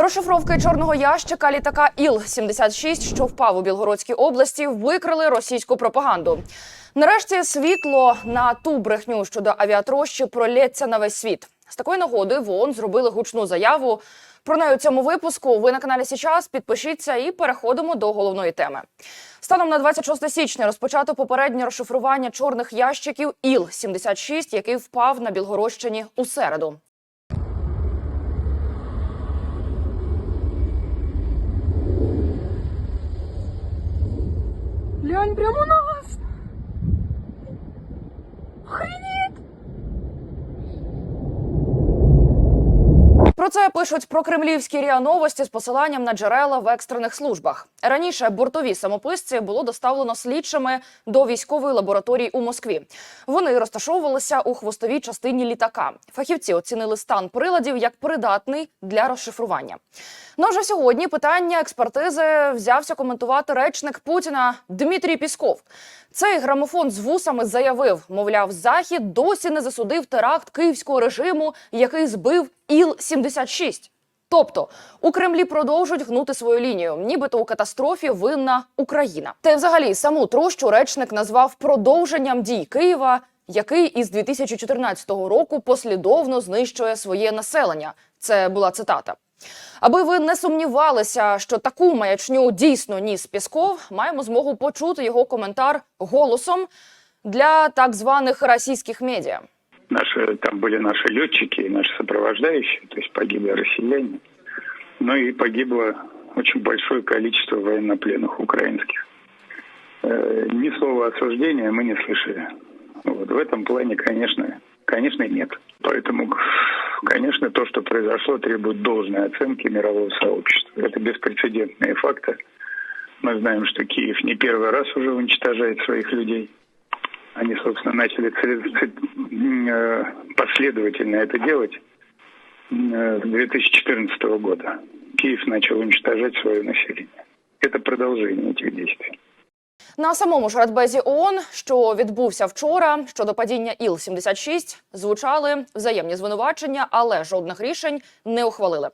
Розшифровки чорного ящика літака Іл-76, що впав у Білгородській області, викрили російську пропаганду. Нарешті світло на ту брехню щодо авіатрощі пролється на весь світ. З такої нагоди в ООН зробили гучну заяву. Про неї у цьому випуску ви на каналі Січас. Підпишіться і переходимо до головної теми. Станом на 26 січня розпочато попереднє розшифрування чорних ящиків Іл-76, який впав на Білгородщині у середу. Глянь, прямо у нас! Охренеть! Про це пишуть про кремлівські ріа новості з посиланням на джерела в екстрених службах. Раніше бортові самописці було доставлено слідчими до військової лабораторії у Москві. Вони розташовувалися у хвостовій частині літака. Фахівці оцінили стан приладів як придатний для розшифрування. Ну вже сьогодні питання експертизи взявся коментувати речник Путіна Дмитрій Пісков. Цей грамофон з вусами заявив, мовляв, захід досі не засудив теракт київського режиму, який збив Іл-76. Тобто у Кремлі продовжують гнути свою лінію, нібито у катастрофі винна Україна. Та й взагалі саму трощу речник назвав продовженням дій Києва, який із 2014 року послідовно знищує своє населення. Це була цитата. Аби ви не сумнівалися, що таку маячню дійсно ніс Пісков, маємо змогу почути його коментар голосом для так званих російських медіа. Наши, там были наши летчики и наши сопровождающие, то есть погибли россияне. Ну и погибло очень большое количество военнопленных украинских. Э, Ни слова осуждения мы не слышали. Вот. В этом плане, конечно, конечно, нет. Поэтому, конечно, то, что произошло, требует должной оценки мирового сообщества. Это беспрецедентные факты. Мы знаем, что Киев не первый раз уже уничтожает своих людей. Они, собственно, начали э, последовательно это делать э, с 2014 года. Киев начал уничтожать свое население. Это продолжение этих действий. На самому ж радбезі ООН, що відбувся вчора щодо падіння Іл-76, звучали взаємні звинувачення, але жодних рішень не ухвалили.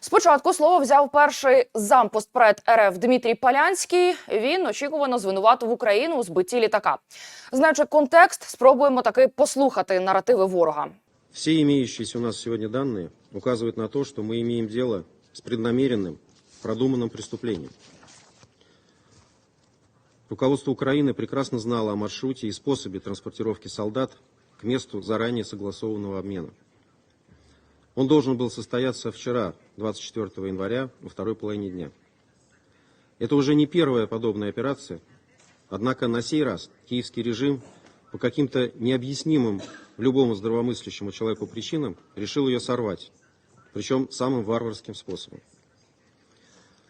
Спочатку слово взяв перший зампостпред РФ Дмитрій Палянський. Він очікувано звинуватив Україну у збитті літака. Знаючи контекст, спробуємо таки послухати наративи ворога. Все имеющиеся у нас сегодня данные указывают на то, что мы имеем дело с преднамеренным, продуманным преступлением. Руководство Украины прекрасно знало о маршруте и способе транспортировки солдат к месту заранее согласованного обмена. Он должен был состояться вчера, 24 января, во второй половине дня. Это уже не первая подобная операция, однако на сей раз киевский режим по каким-то необъяснимым любому здравомыслящему человеку причинам решил ее сорвать, причем самым варварским способом.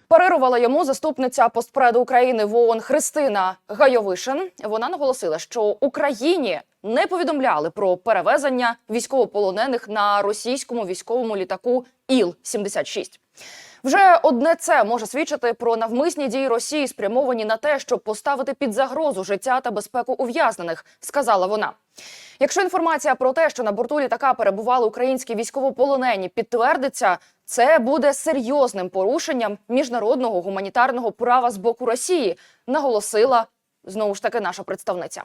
Парирувала йому заступниця постпреду України в ООН Христина Гайовишин. Вона наголосила, що Україні не повідомляли про перевезення військовополонених на російському військовому літаку Іл-76. Вже одне це може свідчити про навмисні дії Росії, спрямовані на те, щоб поставити під загрозу життя та безпеку ув'язнених, сказала вона. Якщо інформація про те, що на борту літака перебували українські військовополонені, підтвердиться, це буде серйозним порушенням міжнародного гуманітарного права з боку Росії, наголосила знову ж таки наша представниця.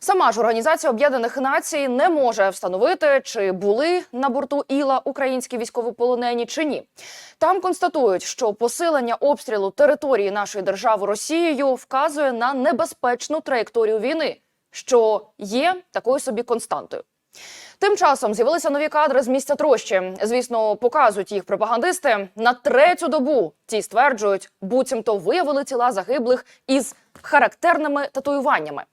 Сама ж Організація Об'єднаних Націй не може встановити, чи були на борту Іла українські військовополонені чи ні. Там констатують, що посилення обстрілу території нашої держави Росією вказує на небезпечну траєкторію війни, що є такою собі константою. Тим часом з'явилися нові кадри з місця трощі. Звісно, показують їх пропагандисти. На третю добу ті стверджують, буцімто виявили тіла загиблих із характерними татуюваннями.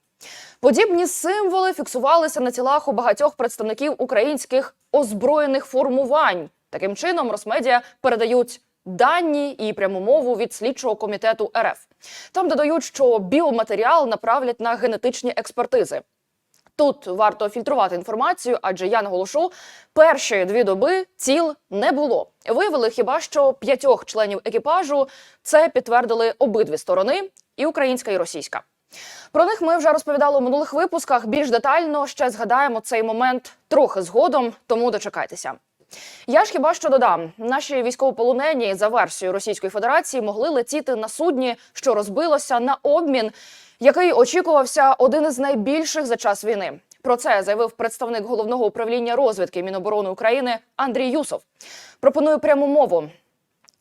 Подібні символи фіксувалися на тілах у багатьох представників українських озброєних формувань. Таким чином, Росмедіа передають дані і пряму мову від слідчого комітету РФ. Там додають, що біоматеріал направлять на генетичні експертизи. Тут варто фільтрувати інформацію, адже я наголошу, перші дві доби ціл не було. Виявили хіба що п'ятьох членів екіпажу. Це підтвердили обидві сторони, і українська, і російська. Про них ми вже розповідали у минулих випусках. Більш детально ще згадаємо цей момент трохи згодом, тому дочекайтеся. Я ж хіба що додам, наші військовополонені за версією Російської Федерації могли летіти на судні, що розбилося на обмін, який очікувався один із найбільших за час війни. Про це заявив представник головного управління розвідки Міноборони України Андрій Юсов. Пропоную пряму мову.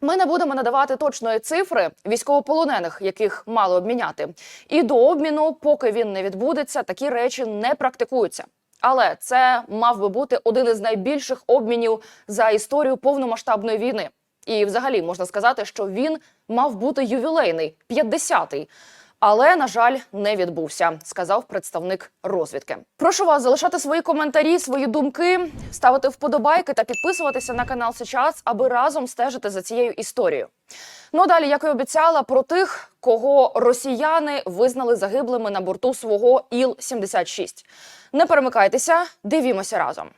Ми не будемо надавати точної цифри військовополонених, яких мали обміняти. І до обміну, поки він не відбудеться, такі речі не практикуються. Але це мав би бути один із найбільших обмінів за історію повномасштабної війни. І, взагалі, можна сказати, що він мав бути ювілейний 50-й. Але на жаль, не відбувся, сказав представник розвідки. Прошу вас залишати свої коментарі, свої думки, ставити вподобайки та підписуватися на канал сейчас, аби разом стежити за цією історією. Ну далі, як і обіцяла, про тих, кого росіяни визнали загиблими на борту свого Іл-76. Не перемикайтеся, дивімося разом.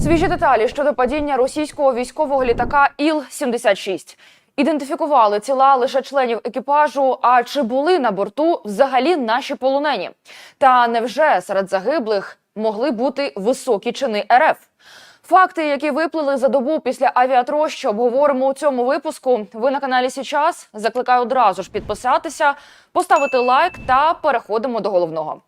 Свіжі деталі щодо падіння російського військового літака Іл-76. Ідентифікували тіла лише членів екіпажу. А чи були на борту взагалі наші полонені? Та невже серед загиблих могли бути високі чини РФ? Факти, які виплили за добу після авіатрощі, обговоримо у цьому випуску. Ви на каналі Січас. Закликаю одразу ж підписатися, поставити лайк та переходимо до головного.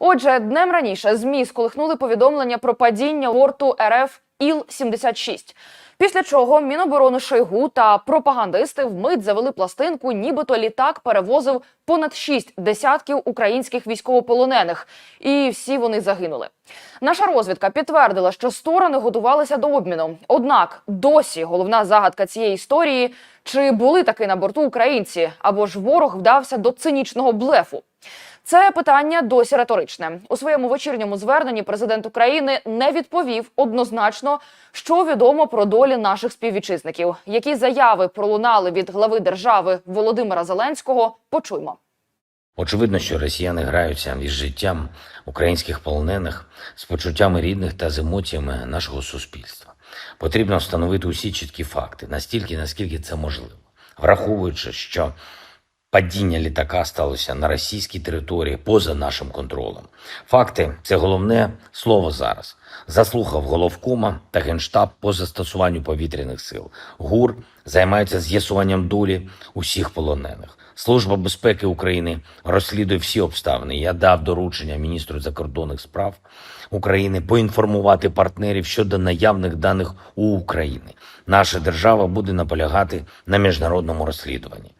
Отже, днем раніше змі сколихнули повідомлення про падіння борту РФ Іл-76. Після чого Міноборони Шойгу та пропагандисти вмить завели пластинку, нібито літак перевозив понад шість десятків українських військовополонених, і всі вони загинули. Наша розвідка підтвердила, що сторони готувалися до обміну. Однак досі головна загадка цієї історії: чи були таки на борту українці, або ж ворог вдався до цинічного блефу. Це питання досі риторичне. У своєму вечірньому зверненні президент України не відповів однозначно, що відомо про долі наших співвітчизників. Які заяви пролунали від глави держави Володимира Зеленського? Почуймо. Очевидно, що росіяни граються із життям українських полонених, з почуттями рідних та з емоціями нашого суспільства. Потрібно встановити усі чіткі факти, настільки, наскільки це можливо, враховуючи, що падіння літака сталося на російській території поза нашим контролем. Факти це головне слово зараз. Заслухав головкома та генштаб по застосуванню повітряних сил. ГУР займається з'ясуванням долі усіх полонених. Служба безпеки України розслідує всі обставини. Я дав доручення міністру закордонних справ України поінформувати партнерів щодо наявних даних у України. Наша держава буде наполягати на міжнародному розслідуванні.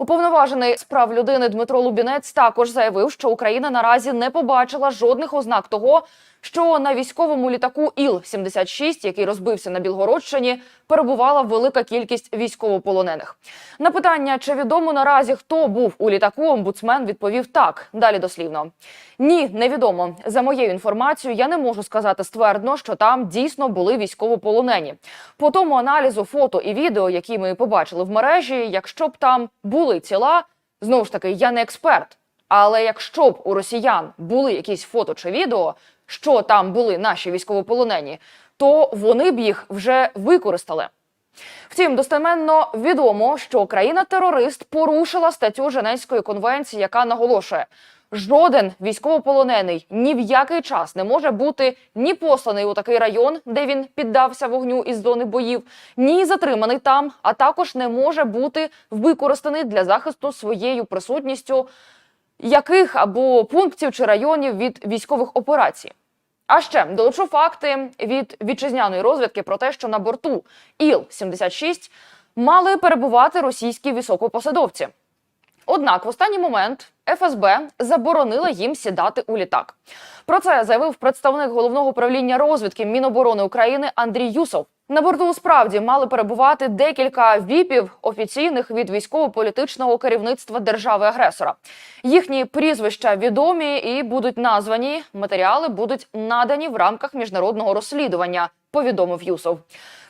Уповноважений з прав людини Дмитро Лубінець також заявив, що Україна наразі не побачила жодних ознак того, що на військовому літаку Іл-76, який розбився на Білгородщині, перебувала велика кількість військовополонених. На питання, чи відомо наразі хто був у літаку, омбудсмен відповів так. Далі дослівно. Ні, невідомо. За моєю інформацією, я не можу сказати ствердно, що там дійсно були військовополонені. По тому аналізу фото і відео, які ми побачили в мережі, якщо б там були тіла, знову ж таки, я не експерт. Але якщо б у росіян були якісь фото чи відео, що там були наші військовополонені, то вони б їх вже використали. Втім, достеменно відомо, що країна-терорист порушила статтю Женевської конвенції, яка наголошує, жоден військовополонений ні в який час не може бути ні посланий у такий район, де він піддався вогню із зони боїв, ні затриманий там, а також не може бути використаний для захисту своєю присутністю яких або пунктів чи районів від військових операцій. А ще долучу факти від вітчизняної розвідки про те, що на борту Іл-76 мали перебувати російські високопосадовці. Однак в останній момент ФСБ заборонила їм сідати у літак. Про це заявив представник головного управління розвідки Міноборони України Андрій Юсов. На борту справді мали перебувати декілька віпів офіційних від військово-політичного керівництва держави-агресора. Їхні прізвища відомі і будуть названі. Матеріали будуть надані в рамках міжнародного розслідування. Повідомив Юсов.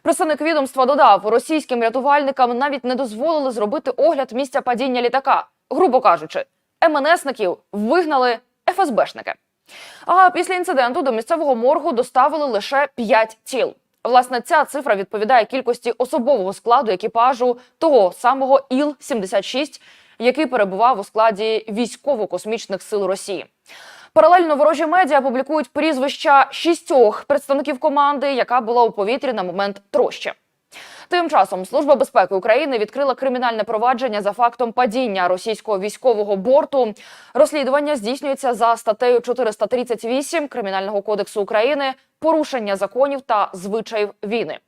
Представник відомства додав, російським рятувальникам навіть не дозволили зробити огляд місця падіння літака. Грубо кажучи, МНСників вигнали ФСБшники. А після інциденту до місцевого моргу доставили лише 5 тіл. Власне, ця цифра відповідає кількості особового складу екіпажу того самого Іл-76, який перебував у складі військово-космічних сил Росії. Паралельно ворожі медіа публікують прізвища шістьох представників команди, яка була у повітрі на момент трощі. Тим часом Служба безпеки України відкрила кримінальне провадження за фактом падіння російського військового борту. Розслідування здійснюється за статтею 438 Кримінального кодексу України порушення законів та звичаїв війни.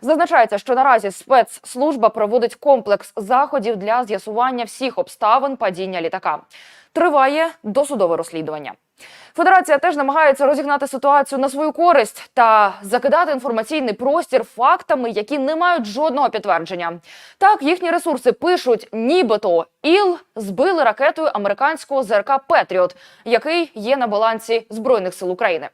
Зазначається, що наразі спецслужба проводить комплекс заходів для з'ясування всіх обставин падіння літака. Триває досудове розслідування. Федерація теж намагається розігнати ситуацію на свою користь та закидати інформаційний простір фактами, які не мають жодного підтвердження. Так, їхні ресурси пишуть, нібито ІЛ збили ракетою американського ЗРК Петріот, який є на балансі збройних сил України.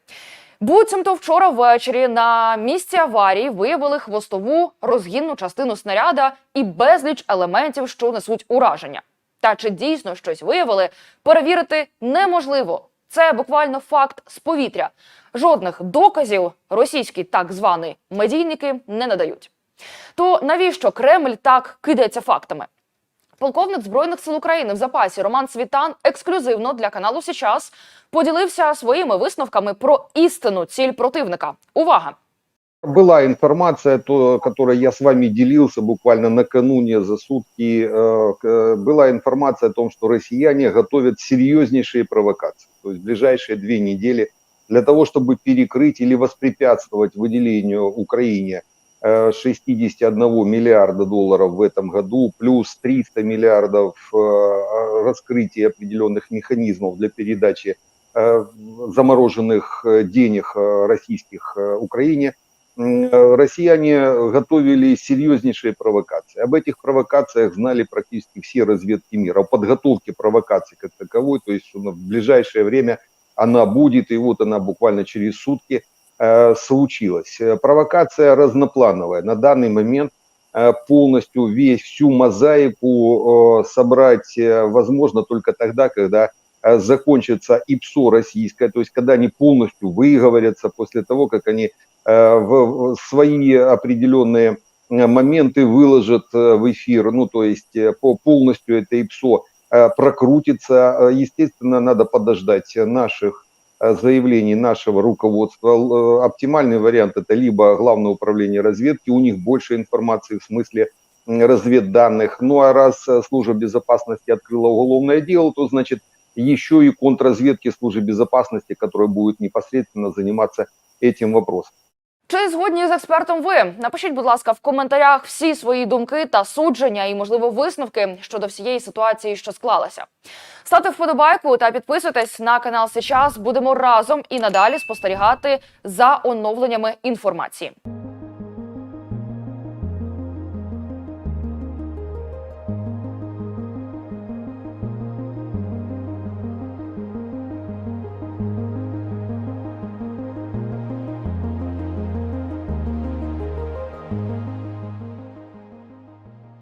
Буцімто вчора ввечері на місці аварії виявили хвостову розгінну частину снаряда і безліч елементів, що несуть ураження. Та чи дійсно щось виявили, перевірити неможливо. Це буквально факт з повітря. Жодних доказів російські так звані медійники не надають. То навіщо Кремль так кидається фактами? Полковник збройних сил України в запасі Роман Світан ексклюзивно для каналу Січас поділився своїми висновками про істинну ціль противника. Увага! Была информация, то, которой я с вами делился буквально накануне за сутки. э, э, Была информация о том, что россияне готовят серьезнейшие провокации. То есть в ближайшие две недели для того, чтобы перекрыть или воспрепятствовать выделению Украине э, 61 миллиарда долларов в этом году, плюс 300 миллиардов э, раскрытия определенных механизмов для передачи э, замороженных э, денег э, российских э, Украине, э, россияне готовили серьезнейшие провокации. Об этих провокациях знали практически все разведки мира. О подготовке провокаций как таковой, то есть в ближайшее время она будет, и вот она буквально через сутки э, случилась. Э, Провокация разноплановая. На данный момент э, полностью весь, всю мозаику собрать возможно только тогда, когда закончится ИПСО российское, то есть когда они полностью выговорятся после того, как они э, в свои определенные э, моменты выложат э, в эфир, ну то есть э, по полностью это ИПСО э, прокрутится. Э, Естественно, надо подождать э, наших э, заявлений нашего руководства. Э, Оптимальный вариант это либо Главное управление разведки, у них больше информации в смысле разведданных. Ну а раз э, служба безопасности открыла уголовное дело, то значит еще и контрразведки службы безопасности, которая будет непосредственно заниматься этим вопросом. Чи згодні з експертом ви? Напишіть, будь ласка, в коментарях всі свої думки та судження і, можливо, висновки щодо всієї ситуації, що склалася. Ставте вподобайку та підписуйтесь на канал Сейчас. Будемо разом і надалі спостерігати за оновленнями інформації.